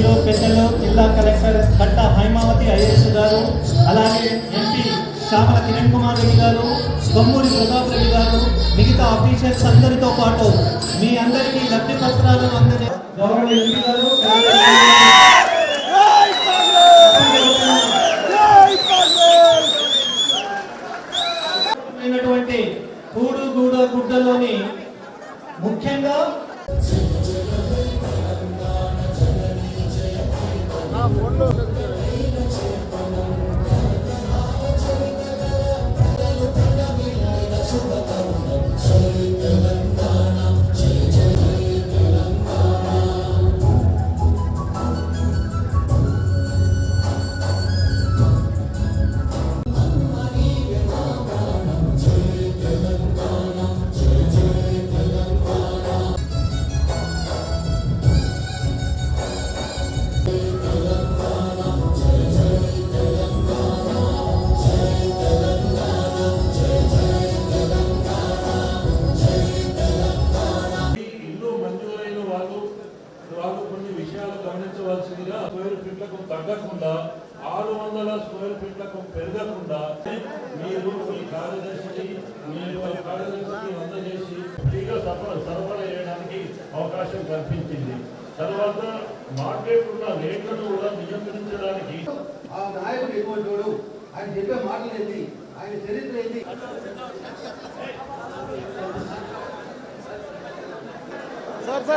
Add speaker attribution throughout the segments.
Speaker 1: ఎంపీలు పెద్దలు జిల్లా కలెక్టర్ కట్ట హైమావతి ఐఎస్ గారు అలాగే ఎంపీ శ్యామల కిరణ్ కుమార్ రెడ్డి గారు కొమ్మూరి ప్రతాప్ రెడ్డి గారు మిగతా ఆఫీసర్స్ అందరితో పాటు మీ అందరికీ లబ్ధి పత్రాలను అందజే గౌరవ ఎంపీ గారు
Speaker 2: సరఫరా సరఫరా చేయడానికి అవకాశం కల్పించింది తర్వాత మాట్లాడుకున్న రేట్లను కూడా నియంత్రించడానికి
Speaker 3: ఆ నాయకుడు ఎటువంటి ఆయన చెప్పే మాటలు ఏంటి ఆయన చరిత్ర ఏంటి
Speaker 1: తర్వాత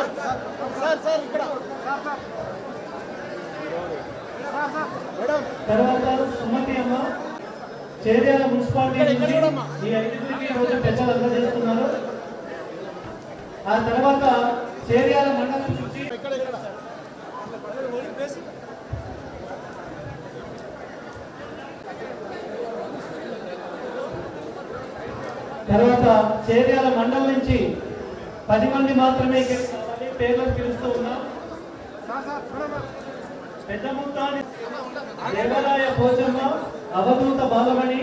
Speaker 1: సుమతి అమ్మ చేర్యాల మున్సిపాలిటీ నుంచి ఈ ఐదుగురికి రోజు పెద్దలు అందజేస్తున్నారు ఆ తర్వాత చేర్యాల మండలం నుంచి తర్వాత చేర్యాల మండలం నుంచి పది మంది మాత్రమే. పేర్లను పిలుస్తూ ఉన్నాం. పెద్ద ముత్తాని దేవాలయ భోజమ్మ అవధూత బాలమణి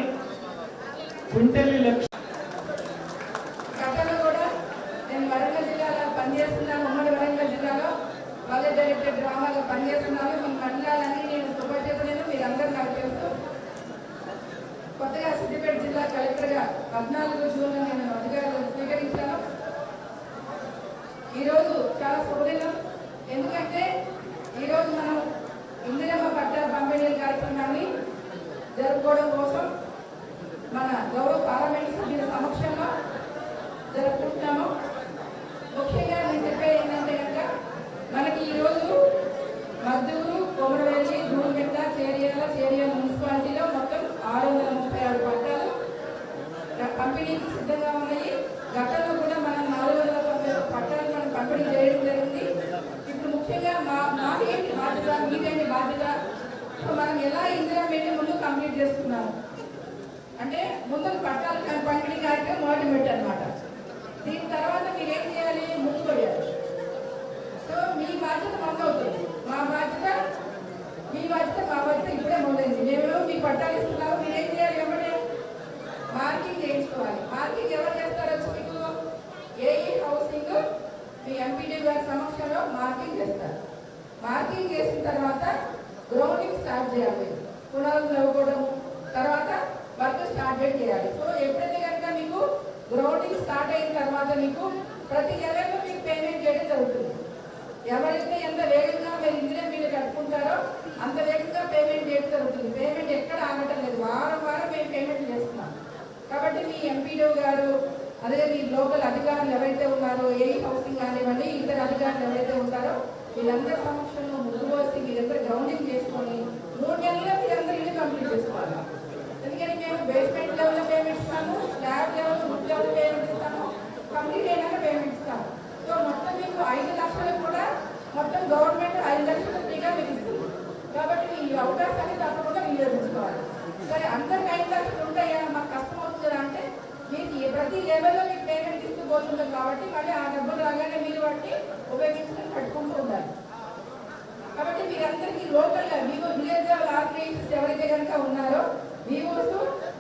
Speaker 1: కుంటెల్లి లక్ష్మి.
Speaker 4: గతంలో కూడా నేను వరంగల్ జిల్లాలో పనిచేస్తున్నాను ఉమ్మడి వరంగల్ జిల్లాలో కాలేజ్ డైరెక్టర్ డ్రామాగా పనిచేస్తున్నాను. మీ మండలాలన్నీ నేను శుభచేతనను మీరు అందరూ నాకు తెలుసు. కొత్తగా సిద్దిపేట జిల్లా కలెక్టర్గా పద్నాలుగు జూన్ నేను అధికారులు స్వీకరించాను. ఈరోజు చాలా శుభదినం. ఎందుకంటే ఈరోజు మనం ఇందిరమ్మ పట్టాల పంపిణీ కార్యక్రమాన్ని జరుపుకోవడం కోసం మన గౌరవ పార్లమెంట్ సభ్యుల సమక్షంలో జరుపుకుంటున్నాము. ముఖ్యంగా నేను చెప్పేది ఏంటంటే కనుక మనకి ఈరోజు మద్దూరు కొమరవెల్లి ధూళిమెట్ట చేరియాల చేరియాల మున్సిపాలిటీలో మొత్తం ఆరు వందల ముప్పై ఆరు పట్టాలు పంపిణీకి సిద్ధంగా ఉన్నాయి. గతంలో కూడా మనం నాలుగు వందల తొంభై పట్టాలు మనం పంపిణీ చేయడం జరిగింది. ఇప్పుడు ముఖ్యంగా మా మాకేంటి బాధ్యత మీకేంటి బాధ్యత సో మనం ఎలా ఇందిరా పెట్టి ముందు కంప్లీట్ చేసుకున్నాము అంటే ముందు పట్టాలు పంపిణీ కార్యక్రమం మొదటి పెట్టారనమాట దీని తర్వాత మీరు ఏం చేయాలి? ముందు కొయ్యాలి. సో మీ బాధ్యత మొదలవుతుంది మా బాధ్యత మీ బాధ్యత మా బాధ్యత ఇప్పుడే మొదలైంది. మేము మీ పట్టాలు ఇస్తున్నాము. మీరు ఏం చేయాలి? ఎవరే మార్కింగ్ చేయించుకోవాలి. మార్కింగ్ ఎవరు చేస్తారో మీకు ఏఈ హౌసింగ్ మీ ఎంపీడీ గారి సమక్షంలో మార్కింగ్ చేస్తారు. మార్కింగ్ చేసిన తర్వాత గ్రౌండింగ్ స్టార్ట్ చేయాలి. పునాదులు చదువుకోవడం తర్వాత వర్క్ స్టార్ట్ చేయాలి. సో ఎప్పుడైతే కనుక మీకు గ్రౌండింగ్ స్టార్ట్ అయిన తర్వాత మీకు ప్రతి నెలకు మీకు పేమెంట్ చేయడం జరుగుతుంది. ఎవరైతే ఎంత వేగంగా మీరు ఇంజనీర్ మీరు కట్టుకుంటారో అంత వేగంగా పేమెంట్ చేయడం జరుగుతుంది. పేమెంట్ ఎక్కడ ఆగటం లేదు. వారం వారం మేము పేమెంట్ చేస్తున్నాం. కాబట్టి మీ ఎంపీడో గారు అదే మీ లోకల్ అధికారులు ఎవరైతే ఉన్నారో ఏ హౌసింగ్ కానివ్వండి ఇతర అధికారులు ఎవరైతే ఉంటారో వీళ్ళందరి సమక్షంలో ముందు వచ్చి మీరందరూ గ్రౌండింగ్ చేసుకొని మూడు నెలల్లో మీరందరూ ఇల్లు కంప్లీట్ చేసుకోవాలి ఎందుకంటే మేము బేస్మెంట్ లెవెల్ పేమెంట్ ఇస్తాము slab level food level payment ఇస్తాము కంప్లీట్ అయినాక పేమెంట్ ఇస్తాము సో మొత్తం మీకు ఐదు లక్షలు కూడా మొత్తం గవర్నమెంట్ ఐదు లక్షలు ఫ్రీగా మీకు ఇస్తుంది కాబట్టి మీ ఈ అవకాశాన్ని తప్పకుండా వినియోగించుకోవాలి. సరే అందరికి ఐదు లక్షలు ఉంటాయా? మాకు కష్టం అవుతుందా అంటే మీకు ప్రతి లెవెల్లో మీకు పేమెంట్ ఇస్తూ పోతుంది కాబట్టి మళ్ళీ ఆ డబ్బులు రాగానే మీరు వాటిని ఉపయోగించుకొని కట్టుకుంటూ ఉండాలి. కాబట్టి మీరందరికీ లోకల్గా మీకు విలేజ్ ఆర్గనైజేషన్స్ ఎవరైతే కనుక ఉన్నారో వీవర్స్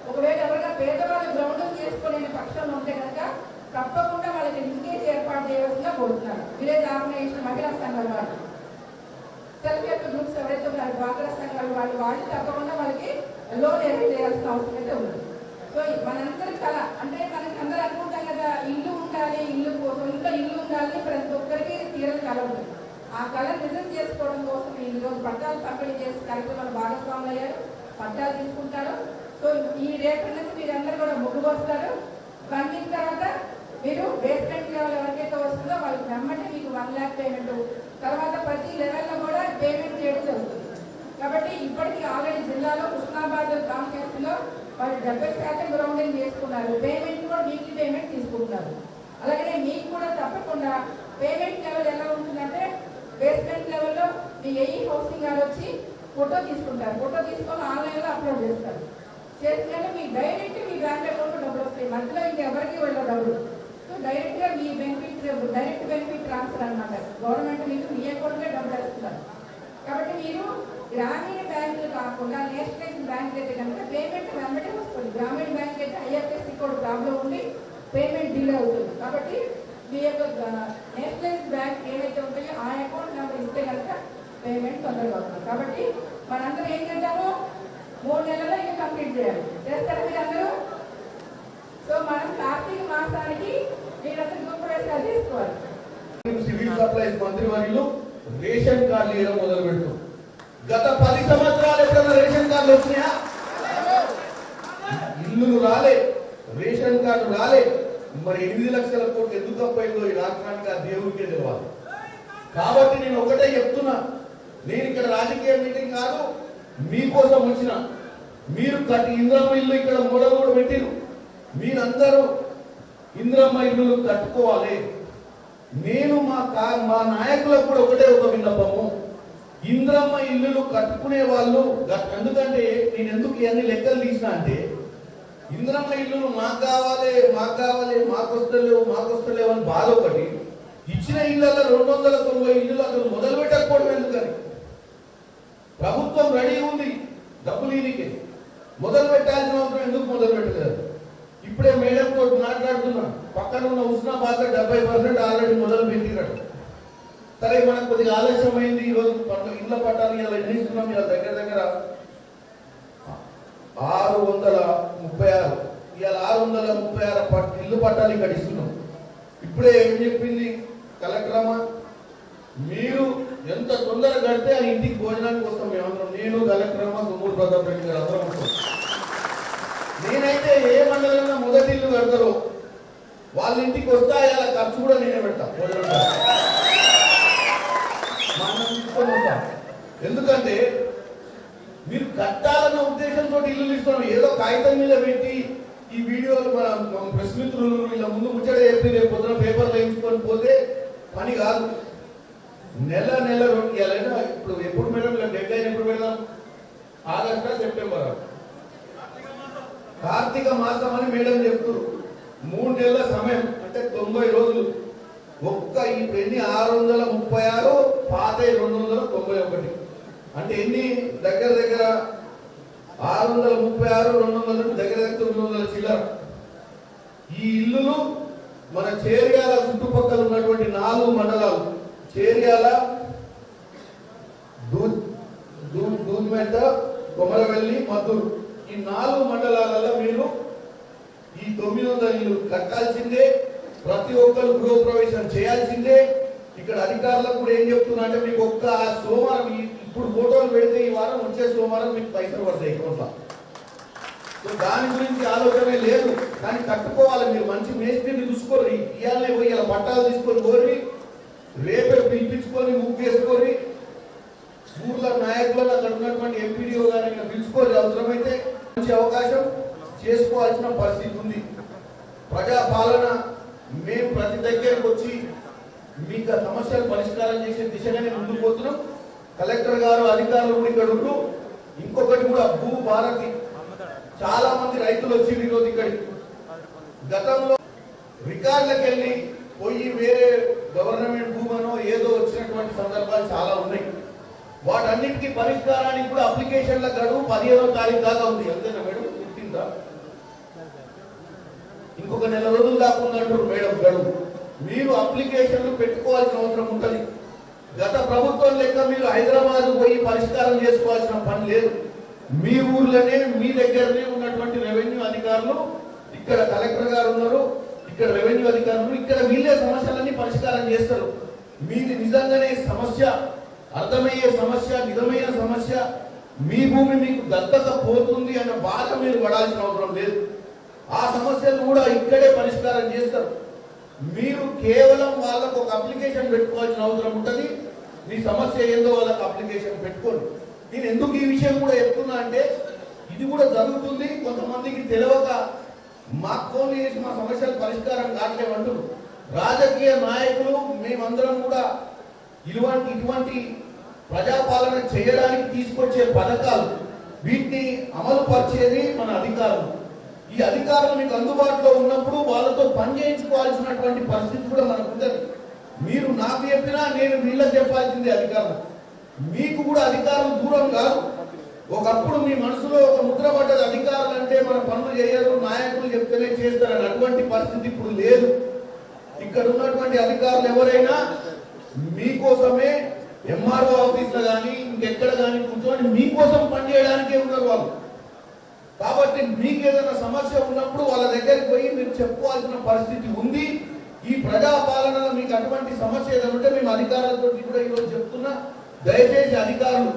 Speaker 4: ఒకవేళ ఎవరైనా పేదవాళ్ళు గ్రౌండ్ చేసుకోలేని పక్షంలో ఉంటే కనుక తప్పకుండా వాళ్ళకి లింకేజ్ ఏర్పాటు చేయవలసిందిగా కోరుతున్నారు విలేజ్ ఆర్గనైజేషన్ మహిళా సంఘాల వాళ్ళు. సెల్ఫ్ హెల్ప్ గ్రూప్స్ ఎవరైతే ఉన్నారు డ్వాక్రా సంఘాలు వాళ్ళు వాళ్ళు తప్పకుండా వాళ్ళకి లోన్ ఏర్పాటు చేయాల్సిన అవసరం అయితే ఉంది. సో మనందరి కళ అంటే మనకి అందరూ అనుకుంటాం కదా ఇల్లు ఉండాలి ఇల్లు సొంత ఇల్లు ఉండాలని ప్రతి ఒక్కరికి తీరని కళ ఉంది. ఆ కళ నిజం చేసుకోవడం కోసం ఈ రోజు పట్టాలు పంపిణీ చేసి కార్యక్రమాలు భాగస్వాములు అయ్యారు పట్టాలు తీసుకుంటారు. సో ఈ రేపటి నుంచి మీరందరూ కూడా ముగ్గు వస్తారు పంపిన తర్వాత మీరు బేస్మెంట్ లెవెల్ ఎవరికైతే వస్తుందో వాళ్ళకి వెంబడి మీకు వన్ ల్యాక్ పేమెంట్ తర్వాత ప్రతి లెవెల్లో కూడా పేమెంట్ చేయడం జరుగుతుంది. కాబట్టి ఇప్పటికీ ఆల్రెడీ జిల్లాలో హుస్నాబాద్ కాన్ఫరెన్స్లో వాళ్ళు డెబ్బై శాతం గ్రౌండింగ్ చేసుకున్నారు. పేమెంట్ కూడా వీక్లీ పేమెంట్ తీసుకుంటున్నారు. అలాగే మీకు కూడా తప్పకుండా పేమెంట్ లెవెల్ ఎలా ఉంటుందంటే బేస్మెంట్ లెవెల్లో మీ ఏఈ హౌసింగ్ గారు వచ్చి ఫోటో తీసుకుంటారు. ఫోటో తీసుకొని ఆన్లైన్లో అప్లోడ్ చేస్తారు. చేసినాక మీ డైరెక్ట్ మీ బ్యాంక్ అకౌంట్ డబ్బులు వస్తాయి. మధ్యలో ఇంకెవరికి వెళ్ళదు డబ్బులు? సో డైరెక్ట్గా మీ బెనిఫిట్ డైరెక్ట్ బెనిఫిట్ ట్రాన్స్ఫర్ అన్నమాట. గవర్నమెంట్ మీకు మీ అకౌంట్ డబ్బులు వేస్తున్నారు కాబట్టి మీరు గ్రామీణ బ్యాంకులు కాకుండా నేషనలైజ్ బ్యాంక్ అయితే కనుక పేమెంట్ వెంబడే వస్తుంది. గ్రామీణ బ్యాంక్ అయితే ఐఎఫ్ఎస్సి కోడ్ ప్రాబ్లం ఉండి పేమెంట్ డిలే అవుతుంది. కాబట్టి మీ యొక్క నేషనలైజ్ బ్యాంక్ ఏవైతే ఉంటాయో ఆ అకౌంట్ నెంబర్ ఇస్తే కనుక పేమెంట్ తొందరగా అవుతుంది. కాబట్టి మనందరం ఏం చేద్దాము? మూడు నెలల్లో ఇంకా కంప్లీట్ చేయాలి. చేస్తారు మీరు అందరూ? సో మనం కార్తీక మాసానికి మీరందరూ గృహప్రవేశాలు చేసుకోవాలి
Speaker 3: సివిల్ సప్లైస్ మంత్రివర్యులు రేషన్ కార్డులు ఇవ్వడం మొదలు పెట్టు గత పది సంవత్సరాలు ఎప్పుడైనా రేషన్ కార్డులు వచ్చినాయా? ఇల్లులు రాలే రేషన్ కార్డు రాలే. మరి ఎనిమిది లక్షల కోట్లు ఎందుకు తప్పైందో ఈ రాష్ట్రానికి ఆ దేవుడికే తెలియాలి కాబట్టి నేను ఒకటే చెప్తున్నా. నేను ఇక్కడ రాజకీయ మీటింగ్ కాదు మీకోసం వచ్చిన మీరు కట్టి ఇంద్రమ్మ ఇల్లు ఇక్కడ మోడల్ కూడా పెట్టిరు. మీరందరూ ఇంద్రమ్మ ఇల్లు కట్టుకోవాలి. నేను మా కా మా నాయకులకు కూడా ఒకటే ఒక విన్నపము. ఇంద్రమ్మ ఇల్లులు కట్టుకునే వాళ్ళు ఎందుకంటే నేను ఎందుకు ఇవన్నీ లెక్కలు తీసిన అంటే ఇంద్రమ్మ ఇల్లులు మాకు కావాలి మాకు కావాలి మాకు వస్తలేవు మాకు వస్తలేవు అని బాధ ఒకటి ఇచ్చిన ఇళ్ళల్లో రెండు వందల తొంభై ఇల్లులు అసలు మొదలు పెట్టకపోవడం ఎందుకని? ప్రభుత్వం రెడీ ఉంది. డబ్బులు ఈయనకి మొదలు పెట్టాల్సిన అవసరం ఎందుకు మొదలు పెట్టలేదు? ఇప్పుడే మేడం తోటి మాట్లాడుతున్నా. పక్కన ఉన్న ఉస్నాబాద్ డెబ్బై పర్సెంట్ ఆల్రెడీ మొదలు పెట్టినట్టు సరే మనకు కొద్దిగా ఆలస్యమైంది. ఈ రోజు పట్ల ఇళ్ళ పట్టాలు ఇలా ఎన్నిస్తున్నాం ఇలా దగ్గర దగ్గర ఆరు వందల ముప్పై ఆరు. ఇవాళ ఆరు వందల ముప్పై ఆరు పట్- ఇల్లు పట్టాలు ఇక్కడ ఇస్తున్నాం. ఇప్పుడే ఏం చెప్పింది కలెక్టర్ అమ్మ? మీరు ఎంత తొందరగా కడితే ఆ ఇంటికి భోజనానికి వస్తాం మేమందరం నేను కలెక్టర్ అమ్మ గుమ్మూరు ప్రతాప్ రెడ్డి గారు అందరం వస్తాం. నేనైతే ఏ మండలంలో మొదటి ఇల్లు కడతారో వాళ్ళ ఇంటికి వస్తా ఇలా ఖర్చు కూడా నేనే పెడతా భోజనం తీసుకొని ఎందుకంటే మీరు కట్టాలన్న ఉద్దేశంతో ఇల్లు ఇస్తున్నాం ఏదో కాగితం మీద పెట్టి ఈ వీడియోలు మన మన ప్రెస్ మిత్రులు వీళ్ళ ముందు ముచ్చట చెప్పి రేపు పొద్దున పేపర్లు వేయించుకొని పోతే పని కాదు. నెల నెల రెండు ఇవ్వాలైనా ఇప్పుడు ఎప్పుడు మేడం డెడ్ లైన్ ఎప్పుడు పెడదాం? ఆగస్టా సెప్టెంబర్? కార్తీక మాసం అని మేడం చెప్తున్నారు మూడు నెలల సమయం అంటే తొంభై రోజులు. ఒక్క ఈ ఎన్ని ఆరు వందల ముప్పై ఆరు పాత రెండు వందల తొంభై ఒకటి. అంటే ఎన్ని? దగ్గర దగ్గర ఆరు వందల ముప్పై ఆరు రెండు వందల దగ్గర దగ్గర తొమ్మిది వందల చిల్లర. ఈ ఇల్లులు మన చేరియాల చుట్టుపక్కల ఉన్నటువంటి నాలుగు మండలాలు. చేర్యాల దూద్ దూద్ దూద్మెట్ట కొమరవెల్లి మద్దూరు. ఈ నాలుగు మండలాలలో మీరు ఈ తొమ్మిది వందల ఇల్లు కట్టాల్సిందే ప్రతి ఒక్కరు గృహప్రవేశం చేయాల్సిందే. ఇక్కడ అధికారులకు కూడా ఏం చెప్తున్నా అంటే మీకు ఒక్క సోమవారం ఇప్పుడు ఫోటోలు పెడితే ఈ వారం వచ్చే సోమవారం మీకు పైసలు పడతాయి అకౌంట్లో సో దాని గురించి ఆలోచనే లేదు. కానీ కట్టుకోవాలి మీరు. మంచి మేస్త్రిని చూసుకోరు. ఇవాళనే పోయి ఇలా పట్టాలు తీసుకొని కోరి రేపే పిలిపించుకొని ముగ్గు వేసుకొని ఊర్ల నాయకులను అక్కడ ఉన్నటువంటి ఎంపీడీఓ గారిని పిలుచుకోవాలి అవసరమైతే మంచి అవకాశం చేసుకోవాల్సిన పరిస్థితి ఉంది. ప్రజా పాలన మేము ప్రతి దగ్గరికి వచ్చి మీకు సమస్యలు పరిష్కారం చేసే దిశగానే ముందుకు పోతున్నాం. కలెక్టర్ గారు అధికారులు కూడా ఇక్కడ ఉంటూ ఇంకొకటి కూడా భూ భారతి. చాలా మంది రైతులు వచ్చి ఈరోజు ఇక్కడికి. గతంలో రికార్డులకు వెళ్ళి పోయి వేరే గవర్నమెంట్ భూమనో ఏదో వచ్చినటువంటి సందర్భాలు చాలా ఉన్నాయి. వాటన్నిటికీ పరిష్కారానికి కూడా అప్లికేషన్ల గడువు పదిహేనో తారీఖు దాకా ఉంది. అంతేనా మేడం? గుర్తిందా? ఇంకొక నెల రోజులు దాకా ఉందంటారు మేడం గడువు. మీరు అప్లికేషన్లు పెట్టుకోవాల్సిన అవసరం ఉంటుంది. గత ప్రభుత్వం లెక్క మీరు హైదరాబాద్ పోయి పరిష్కారం చేసుకోవాల్సిన పని లేదు. మీ ఊర్లోనే మీ దగ్గరనే ఉన్నటువంటి రెవెన్యూ అధికారులు ఇక్కడ కలెక్టర్ గారు ఉన్నారు. ఇక్కడ రెవెన్యూ అధికారులు ఇక్కడ వీళ్ళే సమస్యలన్నీ పరిష్కారం చేస్తారు. మీది నిజంగానే సమస్య అర్థమయ్యే సమస్య నిజమైన సమస్య. మీ భూమి మీకు దత్తత పోతుంది అన్న బాధ మీరు పడాల్సిన అవసరం లేదు. ఆ సమస్యలు కూడా ఇక్కడే పరిష్కారం చేస్తారు. మీరు కేవలం వాళ్ళకు ఒక అప్లికేషన్ పెట్టుకోవాల్సిన అవసరం ఉంటుంది. మీ సమస్య ఏందో వాళ్ళకి అప్లికేషన్ పెట్టుకోండి. నేను ఎందుకు ఈ విషయం కూడా చెప్తున్నా అంటే ఇది కూడా జరుగుతుంది. కొంతమందికి తెలియక మాకు ఫోన్ చేసి మా సమస్యలు పరిష్కారం కావట్లేమంటారు రాజకీయ నాయకులు మేమందరం కూడా ఇటువంటి ఇటువంటి ప్రజాపాలన చేయడానికి తీసుకొచ్చే పథకాలు వీటిని అమలు పరిచేది మన అధికారులు. ఈ అధికారులు మీకు అందుబాటులో ఉన్నప్పుడు వాళ్ళతో పని చేయించుకోవాల్సినటువంటి పరిస్థితి కూడా మనకు ఉంటుంది మీరు నాకు చెప్పినా నేను వీళ్ళకి చెప్పాల్సింది అధికారులు. మీకు కూడా అధికారులు దూరం కాదు. ఒకప్పుడు మీ మనసులో ఒక ముద్ర పడ్డది అధికారులు అంటే మన పనులు చేయరు నాయకులు చెప్తేనే చేస్తారని అటువంటి పరిస్థితి ఇప్పుడు లేదు. ఇక్కడ ఉన్నటువంటి అధికారులు ఎవరైనా మీకోసమే ఎంఆర్ఓ ఆఫీస్లో కానీ ఇంకెక్కడ కానీ కూర్చొని మీకోసం పనిచేయడానికే ఉన్నారు వాళ్ళు. కాబట్టి మీకు ఏదైనా సమస్య ఉన్నప్పుడు వాళ్ళ దగ్గరికి పోయి మీరు చెప్పుకోవాల్సిన పరిస్థితి ఉంది. ఈ ప్రజా పాలనలో మీకు అటువంటి సమస్య ఏదైనా ఉంటే మేము అధికారులతో కూడా ఈరోజు చెప్తున్నా. దయచేసి అధికారులు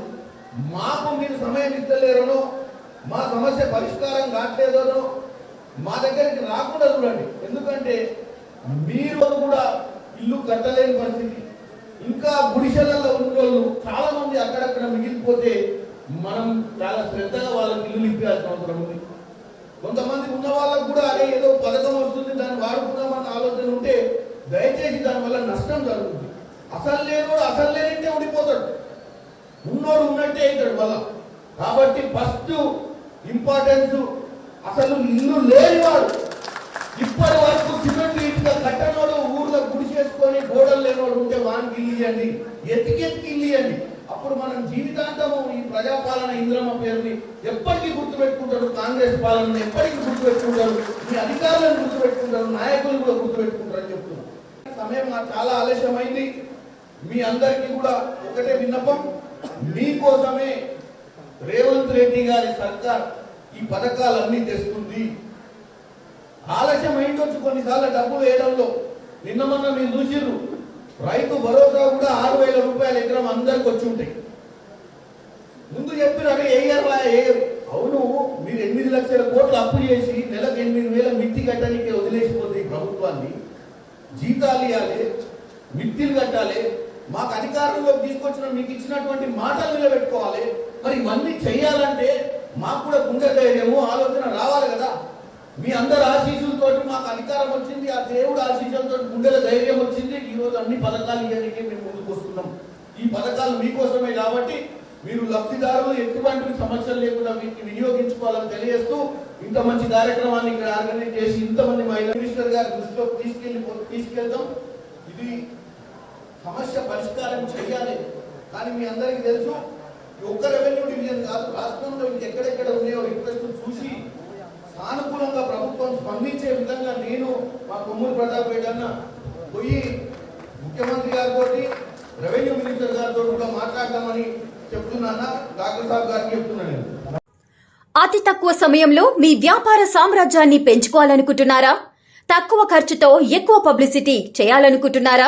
Speaker 3: మాకు మీరు సమయం ఇస్తలేరనో మా సమస్య పరిష్కారం కావట్లేదనో మా దగ్గరికి రాకుండా చూడండి. ఎందుకంటే మీరు కూడా ఇల్లు కట్టలేని పరిస్థితి. ఇంకా గుడిసెలలో ఉన్న వాళ్ళు చాలా మంది అక్కడక్కడ మిగిలిపోతే మనం చాలా శ్రద్ధగా వాళ్ళకి ఇల్లు ఇప్పాల్సిన అవసరం ఉంది. కొంతమంది ఉన్న వాళ్ళకు కూడా అరే ఏదో పథకం వస్తుంది దాన్ని వాడుకుందామన్న ఆలోచన ఉంటే దయచేసి దానివల్ల నష్టం జరుగుతుంది. అసలు లేనివాడు అసలు లేనింటే ఉండిపోతాడు. ఉన్నోడు ఉన్నట్టే అవుతాడు వల్ల కాబట్టి ఫస్ట్ ఇంపార్టెన్స్ అసలు ఇల్లు లేనివాడు ఇప్పటి వరకు సిమెంట్ ఇటుక కట్టనోడు ఊర్లో గుడి చేసుకొని గోడలు లేనోడు ఉంటే వానికి ఇల్లియండి ఇవ్వండి ఇల్లియండి అప్పుడు మనం జీవితాంతము ఈ ప్రజాపాలన ఇంద్రమ్మ పేరుని ఎప్పటికీ గుర్తుపెట్టుకుంటారు కాంగ్రెస్ పాలనని ఎప్పటికీ గుర్తుపెట్టుకుంటారు మీ అధికారులను గుర్తుపెట్టుకుంటారు నాయకులు కూడా గుర్తుపెట్టుకుంటారు అని చెప్తున్నారు సమయం నాకు చాలా ఆలస్యమైంది. మీ అందరికీ కూడా ఒకటే విన్నపం. మీకోసమే రేవంత్ రెడ్డి గారి సర్కార్ ఈ పథకాలన్నీ తెస్తుంది. ఆలస్యం అయిండొచ్చు కొన్నిసార్లు డబ్బులు వేయడంలో. నిన్న మొన్న మీరు చూసిర్రు రైతు భరోసా కూడా ఆరు వేల రూపాయల ఎకరం అందరికి వచ్చి ఉంటాయి. ముందు చెప్పిన అరే వేయర్లా వేయరు అవును మీరు ఎనిమిది లక్షల కోట్లు అప్పు చేసి నెలకు ఎనిమిది వేల మిత్తి కట్టడానికి వదిలేసిపోతుంది ప్రభుత్వాన్ని జీతాలు ఇవ్వాలి మిత్తిలు కట్టాలి మాకు అధికారంలోకి తీసుకొచ్చిన మీకు ఇచ్చినటువంటి మాటలు నిలబెట్టుకోవాలి. మరి ఇవన్నీ చేయాలంటే మాకు కూడా గుండె ధైర్యము ఆలోచన రావాలి కదా. మీ అందరు ఆశీస్సులతో మాకు అధికారం వచ్చింది ఆ దేవుడు ఆశీస్సులతో గుండెల ధైర్యం వచ్చింది. ఈ రోజు అన్ని పథకాలు ఇవ్వడానికి మేము ముందుకు వస్తున్నాం. ఈ పథకాలు మీకోసమే కాబట్టి మీరు లబ్ధిదారులు ఎటువంటి సమస్యలు లేకుండా వీటిని వినియోగించుకోవాలని తెలియజేస్తూ ఇంత మంచి కార్యక్రమాన్ని ఇక్కడ ఆర్గనైజ్ చేసి ఇంతమంది మహిళా మినిస్టర్ గారి దృష్టిలోకి తీసుకెళ్ళి తీసుకెళ్తాం. ఇది సమస్య పరిష్కారం చేయాలి. కానీ మీ అందరికీ తెలుసు? ఒక్క రెవెన్యూ డివిజన్ కాదు రాష్ట్రంలో ఇంకెక్కడెక్కడ ఉన్నాయో రిక్వెస్ట్ చూసి సానుకూలంగా ప్రభుత్వం స్పందించే విధంగా నేను మా కొమ్మూరు ప్రతాప్ రెడ్డి అన్న పోయి ముఖ్యమంత్రి గారితో రెవెన్యూ మినిస్టర్ గారితో కూడా మాట్లాడదామని చెప్తున్నానా డాక్టర్ సాబ్ గారికి చెప్తున్నాను
Speaker 5: అతి తక్కువ సమయంలో మీ వ్యాపార సామ్రాజ్యాన్ని పెంచుకోవాలనుకుంటున్నారా? తక్కువ ఖర్చుతో ఎక్కువ పబ్లిసిటీ చేయాలనుకుంటున్నారా?